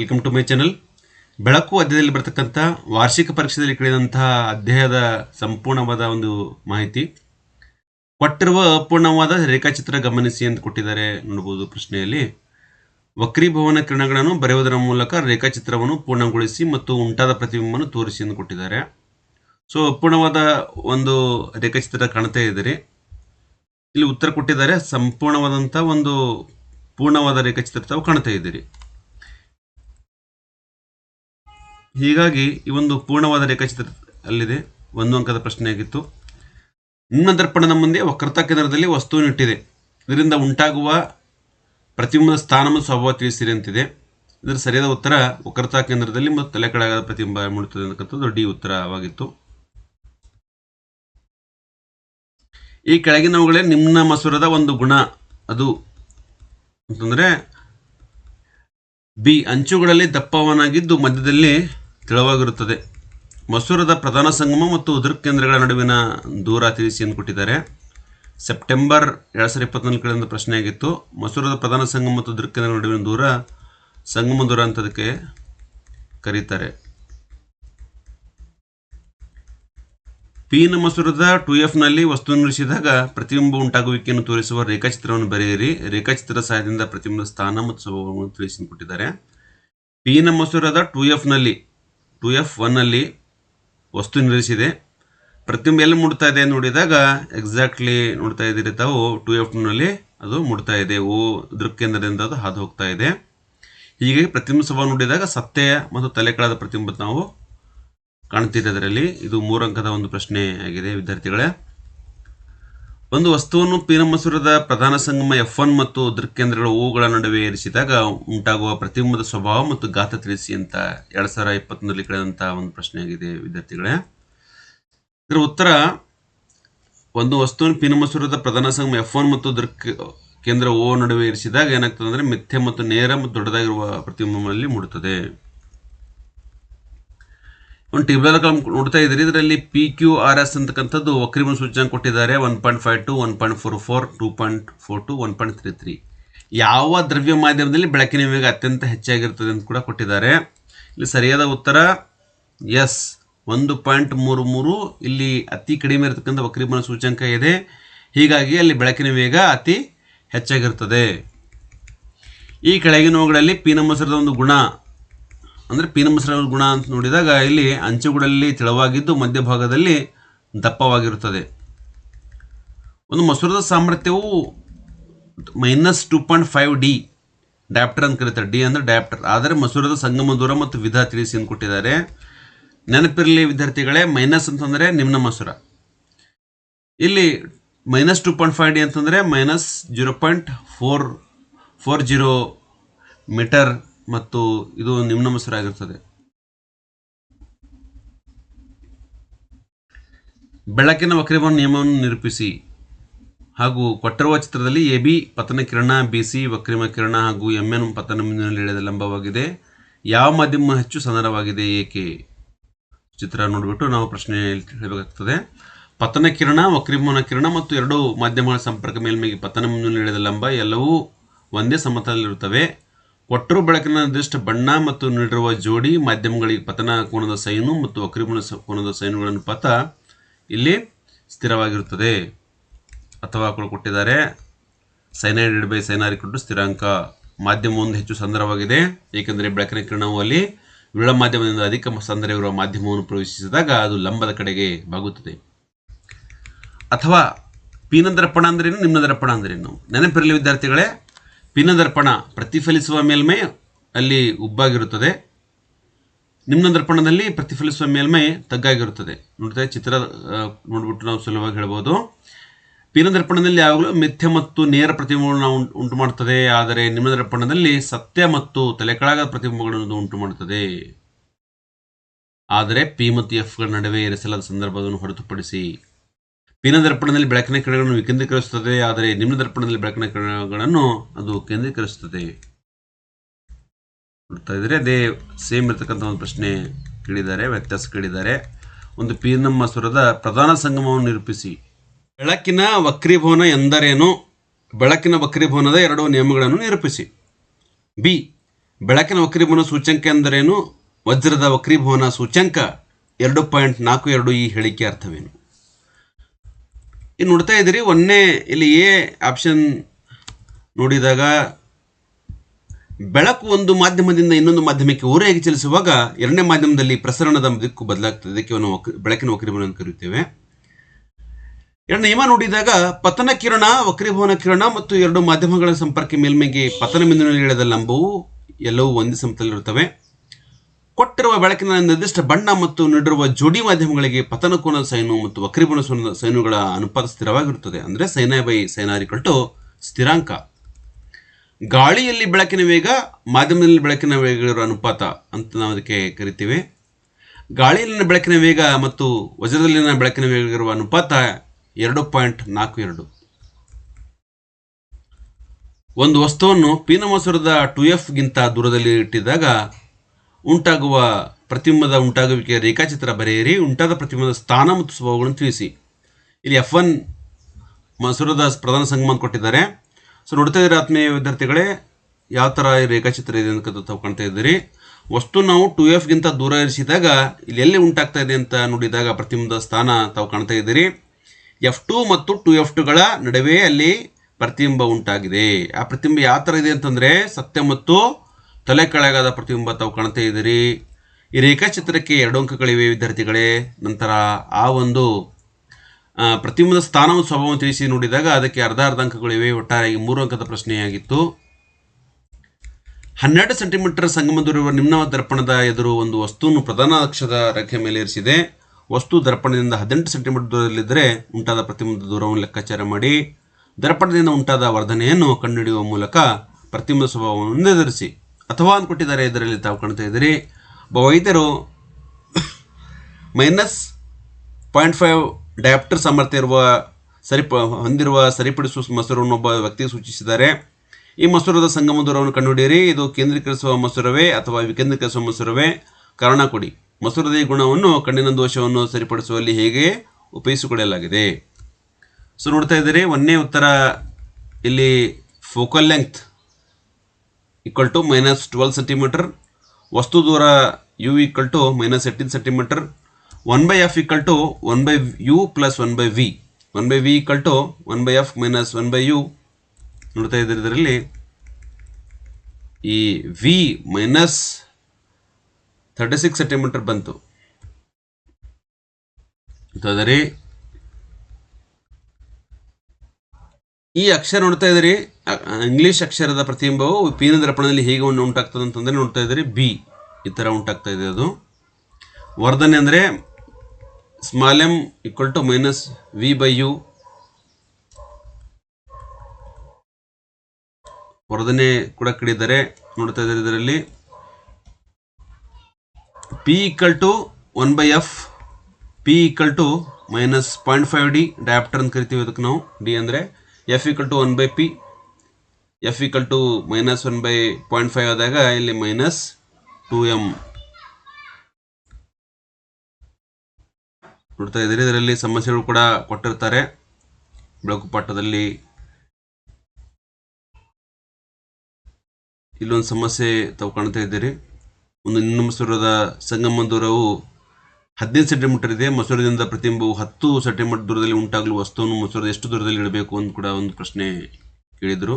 Welcome to my channel ಬೆಳಕು ಅಧ್ಯಾಯದಲ್ಲಿ ಬರತಕ್ಕಂಥ ವಾರ್ಷಿಕ ಪರೀಕ್ಷೆಯಲ್ಲಿ ಕೇಳಿದಂತಹ ಅಧ್ಯಾಯದ ಸಂಪೂರ್ಣವಾದ ಒಂದು ಮಾಹಿತಿ. ಕೊಟ್ಟಿರುವ ಅಪೂರ್ಣವಾದ ರೇಖಾಚಿತ್ರ ಗಮನಿಸಿ ಅಂತ ಕೊಟ್ಟಿದ್ದಾರೆ ನೋಡಬಹುದು ಪ್ರಶ್ನೆಯಲ್ಲಿ. ವಕ್ರೀಭವನ ಕಿರಣಗಳನ್ನು ಬರೆಯುವುದರ ಮೂಲಕ ರೇಖಾಚಿತ್ರವನ್ನು ಪೂರ್ಣಗೊಳಿಸಿ ಮತ್ತು ಉಂಟಾದ ಪ್ರತಿಬಿಂಬವನ್ನು ತೋರಿಸಿ ಎಂದು ಕೊಟ್ಟಿದ್ದಾರೆ. ಸೊ ಅಪೂರ್ಣವಾದ ಒಂದು ರೇಖಾಚಿತ್ರ ಕಾಣ್ತಾ ಇದ್ದೀರಿ ಇಲ್ಲಿ ಉತ್ತರ ಕೊಟ್ಟಿದ್ದಾರೆ ಸಂಪೂರ್ಣವಾದಂಥ ಒಂದು ಪೂರ್ಣವಾದ ರೇಖಾಚಿತ್ರ ತಾವು ಕಾಣ್ತಾ ಇದ್ದೀರಿ ಹೀಗಾಗಿ ಈ ಒಂದು ಪೂರ್ಣವಾದ ರೇಖಾಚಿತ್ರ ಅಲ್ಲಿದೆ ಒಂದು ಅಂಕದ ಪ್ರಶ್ನೆಯಾಗಿತ್ತು ನಿಮ್ಮ ದರ್ಪಣದ ಮುಂದೆ ವಕ್ರತಾ ಕೇಂದ್ರದಲ್ಲಿ ವಸ್ತುವನ್ನು ಇಟ್ಟಿದೆ. ಇದರಿಂದ ಉಂಟಾಗುವ ಪ್ರತಿಬಿಂಬದ ಸ್ಥಾನವನ್ನು ಸ್ವಭಾವ ತಿಳಿಸಿರಿ ಅಂತಿದೆ. ಇದರ ಸರಿಯಾದ ಉತ್ತರ ವಕ್ರತಾ ಕೇಂದ್ರದಲ್ಲಿ ಮತ್ತು ತಲೆ ಕೆಳಗಾದ ಪ್ರತಿಬಿಂಬ ಮೂಡುತ್ತದೆ ಅಂತಕ್ಕಂಥದ್ದು ಡಿ ಉತ್ತರವಾಗಿತ್ತು. ಈ ಕೆಳಗಿನವುಗಳೇ ನಿಮ್ನ ಮಸೂರದ ಒಂದು ಗುಣ. ಅದು ಅಂತಂದ್ರೆ ಬಿ ಅಂಚುಗಳಲ್ಲಿ ದಪ್ಪವನಾಗಿದ್ದು ಮಧ್ಯದಲ್ಲಿ ತೆಳುವಾಗಿರುತ್ತದೆ. ಮಸೂರದ ಪ್ರಧಾನ ಸಂಗಮ ಮತ್ತು ಉದುರ್ ಕೇಂದ್ರಗಳ ನಡುವಿನ ದೂರ ತಿಳಿಸಿ ಎಂದು ಕೊಟ್ಟಿದ್ದಾರೆ. ಸೆಪ್ಟೆಂಬರ್ ಎರಡು ಸಾವಿರದ ಇಪ್ಪತ್ನಾಲ್ಕರಿಂದ ಪ್ರಶ್ನೆಯಾಗಿತ್ತು ಮಸೂರದ ಪ್ರಧಾನ ಸಂಗಮ ಮತ್ತು ಉದುರ್ ಕೇಂದ್ರಗಳ ನಡುವಿನ ದೂರ ಸಂಗಮ ದೂರ ಅಂತದಕ್ಕೆ ಕರೀತಾರೆ. ಪಿನ ಮಸೂರದ ಟು ಎಫ್ನಲ್ಲಿ ವಸ್ತುವನ್ನು ನಿರ್ಮಿಸಿದಾಗ ಪ್ರತಿಬಿಂಬ ಉಂಟಾಗುವಿಕೆಯನ್ನು ತೋರಿಸುವ ರೇಖಾಚಿತ್ರವನ್ನು ಬರೆಯಿರಿ. ರೇಖಾಚಿತ್ರ ಸಹಾಯದಿಂದ ಪ್ರತಿಬಿಂಬದ ಸ್ಥಾನ ಮತ್ತು ಸ್ವಭಾವವನ್ನು ತಿಳಿಸಿಕೊಟ್ಟಿದ್ದಾರೆ. ಪಿನ ಮಸೂರದ ಟು ಎಫ್ನಲ್ಲಿ ಟು ಎಫ್ ಒನ್ನಲ್ಲಿ ವಸ್ತು ನಿಲ್ಲಿಸಿದೆ. ಪ್ರತಿಬಿಂಬ ಎಲ್ಲಿ ಮುಡ್ತಾ ಇದೆ ನೋಡಿದಾಗ ಎಕ್ಸಾಕ್ಟ್ಲಿ ನೋಡ್ತಾ ಇದ್ದೀರಿ ತಾವು, ಟು ಎಫ್ನಲ್ಲಿ ಅದು ಮುಡ್ತಾ ಇದೆ. ಓ, ದೃಕ್ಕೇಂದ್ರದಿಂದ ಅದು ಹಾದು ಹೋಗ್ತಾ ಇದೆ. ಹೀಗೆ ಪ್ರತಿಬಿಂಬ ಸ್ವಭಾವ ನೋಡಿದಾಗ ಸತ್ಯ ಮತ್ತು ತಲೆಕಳದ ಪ್ರತಿಬಿಂಬ ನಾವು ಕಾಣ್ತಿದ್ದೆ ಅದರಲ್ಲಿ. ಇದು ಮೂರಂಕದ ಒಂದು ಪ್ರಶ್ನೆ ಆಗಿದೆ, ವಿದ್ಯಾರ್ಥಿಗಳೇ. ಒಂದು ವಸ್ತುವನ್ನು ಪೀನಮಸೂರದ ಪ್ರಧಾನ ಸಂಗಮ ಎಫ್ ಒನ್ ಮತ್ತು ದೃಕ್ಕೇಂದ್ರಗಳ ಹೂವುಗಳ ನಡುವೆ ಇರಿಸಿದಾಗ ಉಂಟಾಗುವ ಪ್ರತಿಬಿಂಬದ ಸ್ವಭಾವ ಮತ್ತು ಗಾತ್ರ ತಿಳಿಸಿ ಅಂತ ಎರಡ್ ಸಾವಿರ ಇಪ್ಪತ್ತೊಂದರಲ್ಲಿ ಕಳೆದಂತಹ ಒಂದು ಪ್ರಶ್ನೆ ಆಗಿದೆ ವಿದ್ಯಾರ್ಥಿಗಳೇ. ಇದರ ಉತ್ತರ, ಒಂದು ವಸ್ತುವನ್ನು ಪೀನಮಸೂರದ ಪ್ರಧಾನ ಸಂಗಮ ಎಫ್ ಒನ್ ಮತ್ತು ದೃಕ್ ಕೇಂದ್ರ ಓ ನಡುವೆ ಇರಿಸಿದಾಗ ಏನಾಗ್ತದೆ ಅಂದ್ರೆ ಮಿಥ್ಯ ಮತ್ತು ನೇರ ಮತ್ತು ದೊಡ್ಡದಾಗಿರುವ ಪ್ರತಿಬಿಂಬದಲ್ಲಿ ಮೂಡುತ್ತದೆ. ಒಂದು ಟೇಬಲ್ ನೋಡ್ತಾ ಇದ್ದೀರಿ. ಇದರಲ್ಲಿ ಪಿ ಕ್ಯೂ ಆರ್ ಎಸ್ ಅಂತಕ್ಕಂಥದ್ದು ವಕ್ರೀಭವನ ಸೂಚ್ಯಂಕ ಕೊಟ್ಟಿದ್ದಾರೆ. One point five two one point four four two point four two one point three three ಯಾವ ದ್ರವ್ಯ ಮಾಧ್ಯಮದಲ್ಲಿ ಬೆಳಕಿನ ವೇಗ ಅತ್ಯಂತ ಹೆಚ್ಚಾಗಿರ್ತದೆ ಅಂತ ಕೂಡ ಕೊಟ್ಟಿದ್ದಾರೆ. ಇಲ್ಲಿ ಸರಿಯಾದ ಉತ್ತರ ಎಸ್ ಒಂದು ಪಾಯಿಂಟ್ ಮೂರು ಮೂರು. ಇಲ್ಲಿ ಅತಿ ಕಡಿಮೆ ಇರತಕ್ಕಂಥ ವಕ್ರೀಮನ ಸೂಚ್ಯಂಕ ಇದೆ. ಹೀಗಾಗಿ ಅಲ್ಲಿ ಬೆಳಕಿನ ವೇಗ ಅತಿ ಹೆಚ್ಚಾಗಿರ್ತದೆ. ಈ ಕೆಳಗಿನವುಗಳಲ್ಲಿ ಪೀನಮಸರದ ಒಂದು ಗುಣ ಅಂದರೆ ಪೀನಮಸರ ಗುಣ ಅಂತ ನೋಡಿದಾಗ ಇಲ್ಲಿ ಅಂಚುಗಳಲ್ಲಿ ತಿಳವಾಗಿದ್ದು ಮಧ್ಯಭಾಗದಲ್ಲಿ ದಪ್ಪವಾಗಿರುತ್ತದೆ. ಒಂದು ಮಸೂರದ ಸಾಮರ್ಥ್ಯವು minus two point five D dioptre ಅಂತ ಕರೀತಾರೆ. ಡಿ ಅಂದರೆ ಡ್ಯಾಪ್ಟರ್. ಆದರೆ ಮಸೂರದ ಸಂಗಮ ದೂರ ಮತ್ತು ವಿಧ ತಿಳಿಸಿ ಅಂತ ಕೊಟ್ಟಿದ್ದಾರೆ. ನೆನಪಿರಲಿ ವಿದ್ಯಾರ್ಥಿಗಳೇ, ಮೈನಸ್ ಅಂತಂದರೆ ನಿಮ್ನ ಮಸೂರ. ಇಲ್ಲಿ minus two point five D ಅಂತಂದರೆ minus zero point four four zero metre ಮತ್ತು ಇದು ನಿಮ್ನ ಮಸೂರ ಆಗಿರ್ತದೆ ಬೆಳಕಿನ ವಕ್ರೀಭವನ ನಿಯಮವನ್ನು ನಿರೂಪಿಸಿ. ಹಾಗೂ ಕೊಟ್ಟಿರುವ ಚಿತ್ರದಲ್ಲಿ ಎ ಬಿ ಪತನ ಕಿರಣ, ಬಿ ಸಿ ವಕ್ರಿಮ ಕಿರಣ ಹಾಗೂ ಎಂ ಎನ್ ಪತನ ಮುಂದಿನಲ್ಲಿ ಲಂಬವಾಗಿದೆ. ಯಾವ ಮಾಧ್ಯಮ ಹೆಚ್ಚು ಸದನವಾಗಿದೆ ಏಕೆ? ಚಿತ್ರ ನೋಡಿಬಿಟ್ಟು ನಾವು ಪ್ರಶ್ನೆ ಹೇಳಬೇಕಾಗ್ತದೆ. ಪತನ ಕಿರಣ ವಕ್ರಿಮನ ಕಿರಣ ಮತ್ತು ಎರಡು ಮಾಧ್ಯಮಗಳ ಸಂಪರ್ಕ ಮೇಲ್ಮೈಗೆ ಪತನ ಮುಂದಿನಲ್ಲಿ ಲಂಬ ಎಲ್ಲವೂ ಒಂದೇ ಸಮತಲದಲ್ಲಿರುತ್ತವೆ. ಕೊಟ್ಟರು ಬೆಳಕಿನ ನಿರ್ದಿಷ್ಟ ಬಣ್ಣ ಮತ್ತು ನೀಡಿರುವ ಜೋಡಿ ಮಾಧ್ಯಮಗಳಿಗೆ ಪತನ ಕೋನದ ಸೈನು ಮತ್ತು ಸ- ಕೋನದ ಸೈನುಗಳ ಅನುಪಾತ ಇಲ್ಲಿ ಸ್ಥಿರವಾಗಿರುತ್ತದೆ. ಅಥವಾ ಕೊಟ್ಟಿದ್ದಾರೆ. ಸೈನೈಡ್ ಬೈ ಸೈನಾರಿ ಕೊಟ್ಟು ಸ್ಥಿರಾಂಕ ಮಾಧ್ಯಮ ಒಂದು ಹೆಚ್ಚು ಸಂದರವಾಗಿದೆ. ಏಕೆಂದರೆ ಬೆಳಕಿನ ಕಿರಣವು ಅಲ್ಲಿ ವಿರಳ ಮಾಧ್ಯಮದಿಂದ ಅಧಿಕ ಸಂದರವಿರುವ ಮಾಧ್ಯಮವನ್ನು ಪ್ರವೇಶಿಸಿದಾಗ ಅದು ಲಂಬದ ಕಡೆಗೆ ಬಾಗುತ್ತದೆ. ಅಥವಾ ಪೀನ ದರ್ಪಣ ಅಂದ್ರೇನು ನಿಮ್ನ ದರ್ಪಣ ಅಂದ್ರೇನು ನೆನಪಿರಲಿ ವಿದ್ಯಾರ್ಥಿಗಳೇ ಪಿನ ದರ್ಪಣ ಪ್ರತಿಫಲಿಸುವ ಮೇಲ್ಮೈ ಅಲ್ಲಿ ಉಬ್ಬಾಗಿರುತ್ತದೆ. ನಿಮ್ಮ ದರ್ಪಣದಲ್ಲಿ ಪ್ರತಿಫಲಿಸುವ ಮೇಲ್ಮೈ ತಗ್ಗಾಗಿರುತ್ತದೆ. ನೋಡ್ತಾ ಚಿತ್ರ ನೋಡ್ಬಿಟ್ಟು ನಾವು ಸುಲಭವಾಗಿ ಹೇಳ್ಬೋದು. ಪಿನ ದರ್ಪಣದಲ್ಲಿ ಯಾವಾಗಲೂ ಮಿಥ್ಯ ಮತ್ತು ನೇರ ಪ್ರತಿಬಿಂಬಗಳನ್ನು ಉಂಟು ಮಾಡುತ್ತದೆ ಆದರೆ ನಿಮ್ಮ ದರ್ಪಣದಲ್ಲಿ ಸತ್ಯ ಮತ್ತು ತಲೆಕೆಳಗದ ಪ್ರತಿಬಿಂಬಗಳನ್ನು ಉಂಟು ಮಾಡುತ್ತದೆ ಆದರೆ ಪಿ ಮತ್ತು ಎಫ್ಗಳ ನಡುವೆ ಇರಿಸಲಾದ ಸಂದರ್ಭವನ್ನು ಹೊರತುಪಡಿಸಿ ಪಿನ ದರ್ಪಣದಲ್ಲಿ ಬೆಳಕಿನ ಕಿರಣಗಳನ್ನು ವಿಕೇಂದ್ರೀಕರಿಸುತ್ತದೆ, ಆದರೆ ನಿಮ್ನ ದರ್ಪಣದಲ್ಲಿ ಬೆಳಕಿನ ಕಿರಣಗಳನ್ನು ಅದು ಕೇಂದ್ರೀಕರಿಸುತ್ತದೆ. ನೋಡ್ತಾ ಇದ್ರೆ ಅದೇ ಸೇಮ್ ಇರ್ತಕ್ಕಂಥ ಒಂದು ಪ್ರಶ್ನೆ ಕೇಳಿದ್ದಾರೆ, ವ್ಯತ್ಯಾಸ ಕೇಳಿದ್ದಾರೆ. ಒಂದು ಪೀರ್ನಮ್ಮ ಸ್ವರದ ಪ್ರಧಾನ ಸಂಗಮವನ್ನು ನಿರೂಪಿಸಿ. ಬೆಳಕಿನ ವಕ್ರೀಭವನ ಎಂದರೇನು? ಬೆಳಕಿನ ವಕ್ರೀಭವನದ ಎರಡು ನಿಯಮಗಳನ್ನು ನಿರೂಪಿಸಿ. ಬಿ, ಬೆಳಕಿನ ವಕ್ರೀಭವನ ಸೂಚ್ಯಂಕ ಎಂದರೇನು? ವಜ್ರದ ವಕ್ರೀಭವನ ಸೂಚ್ಯಂಕ. ಎರಡು ಪಾಯಿಂಟ್ ನಾಲ್ಕು ಎರಡು ಈ ಹೇಳಿಕೆ ಅರ್ಥವೇನು? ಇನ್ನು ನೋಡ್ತಾ ಇದ್ದೀರಿ, ಒಂದನೇ ಇಲ್ಲಿ ಎ ಆಪ್ಷನ್ ನೋಡಿದಾಗ, ಬೆಳಕು ಒಂದು ಮಾಧ್ಯಮದಿಂದ ಇನ್ನೊಂದು ಮಾಧ್ಯಮಕ್ಕೆ ಓರೆಯಾಗಿ ಚಲಿಸುವಾಗ ಎರಡನೇ ಮಾಧ್ಯಮದಲ್ಲಿ ಪ್ರಸರಣದ ದಿಕ್ಕು ಬದಲಾಗ್ತದೆ. ಇದಕ್ಕೆ ನಾವು ಬೆಳಕಿನ ವಕ್ರೀಭವನ ಅಂತ ಕರೆಯುತ್ತೇವೆ. ಎರಡು ನಿಯಮ ನೋಡಿದಾಗ, ಪತನ ಕಿರಣ, ವಕ್ರೀಭವನ ಕಿರಣ ಮತ್ತು ಎರಡು ಮಾಧ್ಯಮಗಳ ಸಂಪರ್ಕ ಮೇಲ್ಮೈಗೆ ಪತನ ಬಿಂದುವಿನಲ್ಲಿ ಇಳಿದ ಲಂಬವು ಎಲ್ಲವೂ ಒಂದೇ ಸಮತಲಲ್ಲಿರುತ್ತವೆ ಕೊಟ್ಟಿರುವ ಬೆಳಕಿನ ನಿರ್ದಿಷ್ಟ ಬಣ್ಣ ಮತ್ತು ನೀಡಿರುವ ಜೋಡಿ ಮಾಧ್ಯಮಗಳಿಗೆ ಪತನಕೋನ ಸೈನು ಮತ್ತು ಸೈನು- ಸೈನುಗಳ ಅನುಪಾತ ಸ್ಥಿರವಾಗಿರುತ್ತದೆ. ಅಂದರೆ sine i by sine r equal to ಸ್ಥಿರಾಂಕ. ಗಾಳಿಯಲ್ಲಿ ಬೆಳಕಿನ ವೇಗ, ಮಾಧ್ಯಮದಲ್ಲಿ ಬೆಳಕಿನ ವೇಗಗಳಿರುವ ಅನುಪಾತ ಅಂತ ನಾವು ಅದಕ್ಕೆ ಕರಿತೀವಿ. ಗಾಳಿಯಲ್ಲಿನ ಬೆಳಕಿನ ವೇಗ ಮತ್ತು ವಜ್ರದಲ್ಲಿನ ಬೆಳಕಿನ ವೇಗಗಳಿರುವ ಅನುಪಾತ ಎರಡು ಪಾಯಿಂಟ್ ನಾಲ್ಕು ಎರಡು. ಒಂದು ವಸ್ತುವನ್ನು ಪೀನಮಸೂರದ ಟು ಎಫ್ಗಿಂತ ದೂರದಲ್ಲಿ ಇಟ್ಟಿದ್ದಾಗ ಉಂಟಾಗುವ ಪ್ರತಿಬಿಂಬದ ಉಂಟಾಗುವಿಕೆಯ ರೇಖಾಚಿತ್ರ ಬರೆಯಿರಿ, ಉಂಟಾದ ಪ್ರತಿಬಿಂಬದ ಸ್ಥಾನ ಮತ್ತು ಸ್ವಭಾವಗಳನ್ನು ತಿಳಿಸಿ. ಇಲ್ಲಿ ಎಫ್ ಒನ್ ಮಸೂರದಾಸ್ ಪ್ರಧಾನ ಸಂಗಮ ಕೊಟ್ಟಿದ್ದಾರೆ. ಸೊ ನೋಡ್ತಾ ಇದ್ದೀರಿ ಆತ್ಮೀಯ ವಿದ್ಯಾರ್ಥಿಗಳೇ, ಯಾವ ಥರ ರೇಖಾಚಿತ್ರ ಇದೆ ಅಂತ ತಾವು ಕಾಣ್ತಾ ಇದ್ದೀರಿ. ವಸ್ತು ನಾವು ಟು ಎಫ್ಗಿಂತ ದೂರ ಇರಿಸಿದಾಗ, ಇಲ್ಲಿ ಎಲ್ಲಿ ಉಂಟಾಗ್ತಾ ಇದೆ ಅಂತ ನೋಡಿದಾಗ ಪ್ರತಿಬಿಂಬದ ಸ್ಥಾನ ತಾವು ಕಾಣ್ತಾ ಇದ್ದೀರಿ. ಎಫ್ ಟು ಮತ್ತು ಟು ಎಫ್ ಟುಗಳ ನಡುವೆ ಅಲ್ಲಿ ಪ್ರತಿಬಿಂಬ ಉಂಟಾಗಿದೆ. ಆ ಪ್ರತಿಬಿಂಬ ಯಾವ ಥರ ಇದೆ ಅಂತಂದರೆ, ಸತ್ಯ ಮತ್ತು ತಲೆ ಕೆಳಗಾದ ಪ್ರತಿಬಿಂಬ ತಾವು ಕಾಣ್ತಾ ಇದ್ದೀರಿ. ಈ ರೇಖಾಚಿತ್ರಕ್ಕೆ ಎರಡು ಅಂಕಗಳಿವೆ ವಿದ್ಯಾರ್ಥಿಗಳೇ. ನಂತರ ಆ ಒಂದು ಪ್ರತಿಬಿಂಬದ ಸ್ಥಾನ ಮತ್ತು ಸ್ವಭಾವವನ್ನು ತಿಳಿಸಿ ನೋಡಿದಾಗ ಅದಕ್ಕೆ ಅರ್ಧ ಅರ್ಧ ಅಂಕಗಳಿವೆ. ಒಟ್ಟಾರೆಯಾಗಿ ಮೂರು ಅಂಕದ ಪ್ರಶ್ನೆಯಾಗಿತ್ತು. ಹನ್ನೆರಡು ಸೆಂಟಿಮೀಟರ್ ಸಂಗಮ ದೂರವಿರುವ ನಿಮ್ನ ದರ್ಪಣದ ಎದುರು ಒಂದು ವಸ್ತುವನ್ನು ಪ್ರಧಾನ ಅಕ್ಷದ ರೇಖೆ ಮೇಲೆ ಇರಿಸಿದೆ. ವಸ್ತು ದರ್ಪಣದಿಂದ ಹದಿನೆಂಟು ಸೆಂಟಿಮೀಟರ್ ದೂರದಲ್ಲಿದ್ದರೆ ಉಂಟಾದ ಪ್ರತಿಬಿಂಬದ ದೂರವನ್ನು ಲೆಕ್ಕಾಚಾರ ಮಾಡಿ, ದರ್ಪಣದಿಂದ ಉಂಟಾದ ವರ್ಧನೆಯನ್ನು ಕಂಡುಹಿಡಿಯುವ ಮೂಲಕ ಪ್ರತಿಬಿಂಬ ಸ್ವಭಾವವನ್ನು ನಿರ್ಧರಿಸಿ. ಅಥವಾ ಕೊಟ್ಟಿದ್ದಾರೆ ಇದರಲ್ಲಿ ತಾವು ಕಾಣ್ತಾ ಇದ್ದೀರಿ. ಒಬ್ಬ ವೈದ್ಯರು ಮೈನಸ್ ಪಾಯಿಂಟ್ ಫೈವ್ ಡಯಾಪ್ಟರ್ ಸಾಮರ್ಥ್ಯ ಇರುವ ಸರಿಪ ಹೊಂದಿರುವ ಸರಿಪಡಿಸುವ ಮಸೂರವನ್ನು ಒಬ್ಬ ವ್ಯಕ್ತಿ ಸೂಚಿಸಿದ್ದಾರೆ. ಈ ಮಸೂರದ ಸಂಗಮ ದೂರವನ್ನು ಕಂಡುಹಿಡಿಯಿರಿ. ಇದು ಕೇಂದ್ರೀಕರಿಸುವ ಮಸೂರವೇ ಅಥವಾ ವಿಕೇಂದ್ರೀಕರಿಸುವ ಮಸೂರವೇ? ಕಾರಣ ಕೊಡಿ. ಮಸೂರದ ಈ ಗುಣವನ್ನು ಕಣ್ಣಿನ ದೋಷವನ್ನು ಸರಿಪಡಿಸುವಲ್ಲಿ ಹೇಗೆ ಉಪಯೋಗಿಸಿಕೊಳ್ಳಲಾಗಿದೆ? ಸೊ, ನೋಡ್ತಾ ಇದ್ದೀರಿ. ಒಂದನೇ ಉತ್ತರ ಇಲ್ಲಿ focal length equal to minus twelve centimetre ವಸ್ತು ದೂರ U equal to minus eighteen centimetre one by F equal to one by U plus one by V one by V equal to one by F minus one by U ನೋಡ್ತಾ ಇದ್ದೀರಿ ಇದರಲ್ಲಿ. ಈ V minus thirty six centimetre ಬಂತು ಆದರೆ ಈ ಅಕ್ಷರ ನೋಡ್ತಾ ಇದ್ದೀರಿ English ಅಕ್ಷರದ ಪ್ರತಿಬಿಂಬವು ಪೀನ ದರ್ಪಣದಲ್ಲಿ ಹೇಗೆ ಒಂದು ಉಂಟಾಗ್ತದೆ ಅಂತಂದರೆ ನೋಡ್ತಾ ಇದ್ದೀರಿ, ಬಿ, ಈ ಥರ ಉಂಟಾಗ್ತಾ ಇದೆ ಅದು. ವರ್ಧನೆ ಅಂದರೆ small M equal to minus V by U ವರ್ಧನೆ ಕೂಡ ಕಡಿದರೆ, ನೋಡ್ತಾ ಇದ್ದಾರೆ ಇದರಲ್ಲಿ. P equal to one by F P equal to minus point five D dioptre ಅಂತ ಕರಿತೀವಿ ಅದಕ್ಕೆ ನಾವು ಡಿ ಅಂದರೆ F equal to one by P F equal to minus one by point five ಆದಾಗ ಇಲ್ಲಿ ಮೈನಸ್ ಟು ಎಂ ನೋಡ್ತಾ ಇದ್ದೀರಿ, ಇದರಲ್ಲಿ ಸಮಸ್ಯೆಗಳು ಕೂಡ ಕೊಟ್ಟಿರ್ತಾರೆ. ಬೆಳಕು ಪಾಠದಲ್ಲಿ ಇಲ್ಲೊಂದು ಸಮಸ್ಯೆ ತಾವು ಕಾಣ್ತಾ ಇದ್ದೀರಿ. ಒಂದು ಇನ್ನೊಂದು ಸಂಗಮ ದೂರವು ಹದಿನೈದು ಸೆಂಟಿಮೀಟರ್ ಇದೆ, ಮಸೂರದಿಂದ ಪ್ರತಿಬಿಂಬವು ಹತ್ತು ಸೆಂಟಿಮೀಟರ್ ದೂರದಲ್ಲಿ ಉಂಟಾಗಲು ವಸ್ತುವನ್ನು ಮಸೂರದ ಎಷ್ಟು ದೂರದಲ್ಲಿ ಇಡಬೇಕು ಅಂತ ಕೂಡ ಒಂದು ಪ್ರಶ್ನೆ ಕೇಳಿದರು.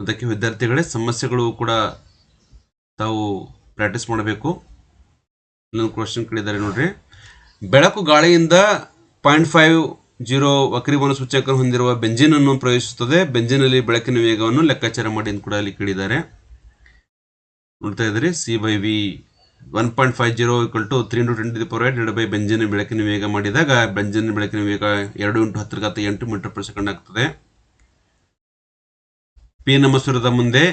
ಅದಕ್ಕೆ ವಿದ್ಯಾರ್ಥಿಗಳೇ, ಸಮಸ್ಯೆಗಳು ಕೂಡ ತಾವು ಪ್ರಾಕ್ಟೀಸ್ ಮಾಡಬೇಕು. ಇನ್ನೊಂದು ಕ್ವಶನ್ ಕೇಳಿದ್ದಾರೆ ನೋಡ್ರಿ. ಬೆಳಕು ಗಾಳಿಯಿಂದ ಪಾಯಿಂಟ್ ಫೈವ್ ಜೀರೋ ವಕ್ರೀವನ ಸೂಚಕ ಹೊಂದಿರುವ ಬೆಂಜಿನನ್ನು ಪ್ರವೇಶಿಸುತ್ತದೆ. ಬೆಂಜಿನಲ್ಲಿ ಬೆಳಕಿನ ವೇಗವನ್ನು ಲೆಕ್ಕಾಚಾರ ಮಾಡಿ ಅಂತ ಕೂಡ ಅಲ್ಲಿ ಕೇಳಿದ್ದಾರೆ. ನೋಡ್ತಾ ಇದ್ರಿ? C by V one point five zero equal to three into twenty power eight by ಬೆಂಜಿನ ಬೆಳಕಿನ ವೇಗ ಮಾಡಿದಾಗ ಬೆಂಜಿನ ಬೆಳಕಿನ ವೇಗ ಎರಡು ಇಂಟು ಹತ್ತರ ಘಾತ ಎಂಟು ಮೀಟರ್ ಪರ್ ಸೆಕೆಂಡ್ ಆಗ್ತದೆ. ಪಿ ನಮಸ್ವರದ ಮುಂದೆ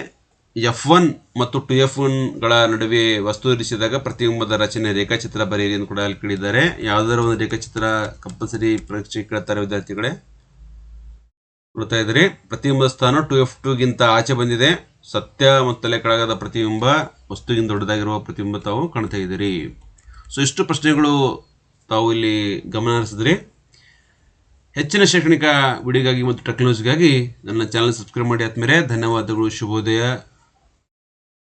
ಎಫ್ ಒನ್ ಮತ್ತು ಟು ಎಫ್ ಒನ್ಗಳ ನಡುವೆ ವಸ್ತು ಇರಿಸಿದಾಗ ಪ್ರತಿಬಿಂಬದ ರಚನೆ ರೇಖಾಚಿತ್ರ ಬರೆಯಿರಿ ಎಂದು ಕೂಡ ಅಲ್ಲಿ ಕೇಳಿದ್ದಾರೆ. ಯಾವುದಾರ ಒಂದು ರೇಖಾಚಿತ್ರ ಕಂಪಲ್ಸರಿ ಪರೀಕ್ಷೆ ಕೇಳ್ತಾರೆ ವಿದ್ಯಾರ್ಥಿಗಳೇ. ನೋಡ್ತಾ ಇದ್ದಾರೆ ಪ್ರತಿಬಿಂಬದ ಸ್ಥಾನ ಟು ಎಫ್ ಟೂಗಿಂತ ಆಚೆ ಬಂದಿದೆ. ಸತ್ಯ ಮತ್ತು ತಲೆ ಕೆಳಗಾದ ಪ್ರತಿಬಿಂಬ ವಸ್ತುವಿನ ದೊಡ್ಡದಾಗಿರುವ ಪ್ರತಿಬಿಂಬ ತಾವು ಕಾಣ್ತಾ ಇದ್ದೀರಿ. ಸೊ ಇಷ್ಟು ಪ್ರಶ್ನೆಗಳು ತಾವು ಇಲ್ಲಿ ಗಮನ ಹರಿಸಿದ್ರಿ. ಹೆಚ್ಚಿನ ಶೈಕ್ಷಣಿಕ ವಿಡಿಯೋಗಾಗಿ ಮತ್ತು ಟೆಕ್ನಾಲಜಿಗಾಗಿ ನನ್ನ ಚಾನಲ್ ಸಬ್ಸ್ಕ್ರೈಬ್ ಮಾಡಿ ಆದ್ಮೇಲೆ ಧನ್ಯವಾದಗಳು, ಶುಭೋದಯ.